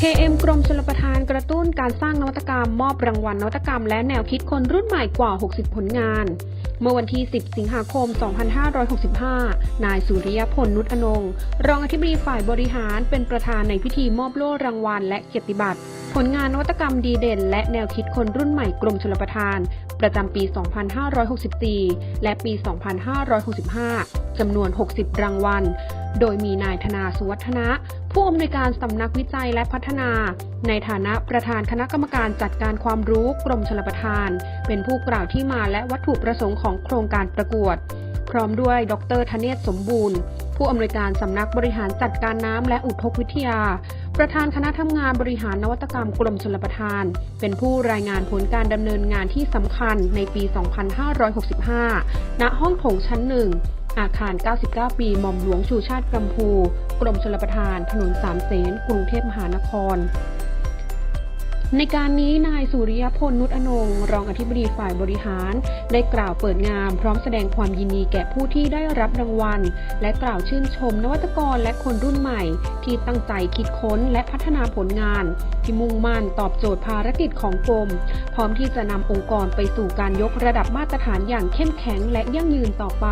กรมชลประทานกระตุ้นการสร้างนวัตกรรม มอบรางวัลนวัตกรรม และแนวคิดคนรุ่นใหม่กว่า 60 ผลงาน เมื่อวันที่ 10 สิงหาคม 2565 นายสุริยพลนุชอนง รองอธิบดีฝ่ายบริหารเป็นประธานในพิธีมอบโล่รางวัลและเกียรติบัตร ผลงานนวัตกรรมดีเด่น และแนวคิดคนรุ่นใหม่กรมชลประทาน ประจำปี 2564 และปี 2565จำนวน 60 รางวัล โดยมีนายธนาสุวัฒนะ ผู้อำนวยการสำนักวิจัยและพัฒนา ในฐานะประธานคณะกรรมการจัดการความรู้กรมชลประทาน เป็นผู้กล่าวที่มาและวัตถุประสงค์ของโครงการประกวด พร้อมด้วยดรธเนศสมบูรณ์ ผู้อำนวยการสำนักบริหารจัดการน้ำและอุทกวิทยา ประธานคณะทำงานบริหารนวัตกรรมกรมชลประทาน เป็นผู้รายงานผลการดำเนินงานที่สำคัญในปี 2565 ณ ห้องโถงชั้นหนึ่ง อาคาร 99 ปี หม่อมหลวงชูชาติกัมพู กรมชลประทาน ถนนสามเสน กรุงเทพมหานคร ในการนี้นายสุริยพลนุชอนงค์รองอธิบดีฝ่ายบริหาร ได้กล่าวเปิดงานพร้อมแสดงความยินดีแก่ผู้ที่ได้รับรางวัล และกล่าวชื่นชมนวัตกรและคนรุ่นใหม่ ที่ตั้งใจคิดค้นและพัฒนาผลงาน ที่มุ่งมั่นตอบโจทย์ภารกิจของกรม พร้อมที่จะนำองค์กรไปสู่การยกระดับมาตรฐานอย่างเข้มแข็งและยั่งยืนต่อไป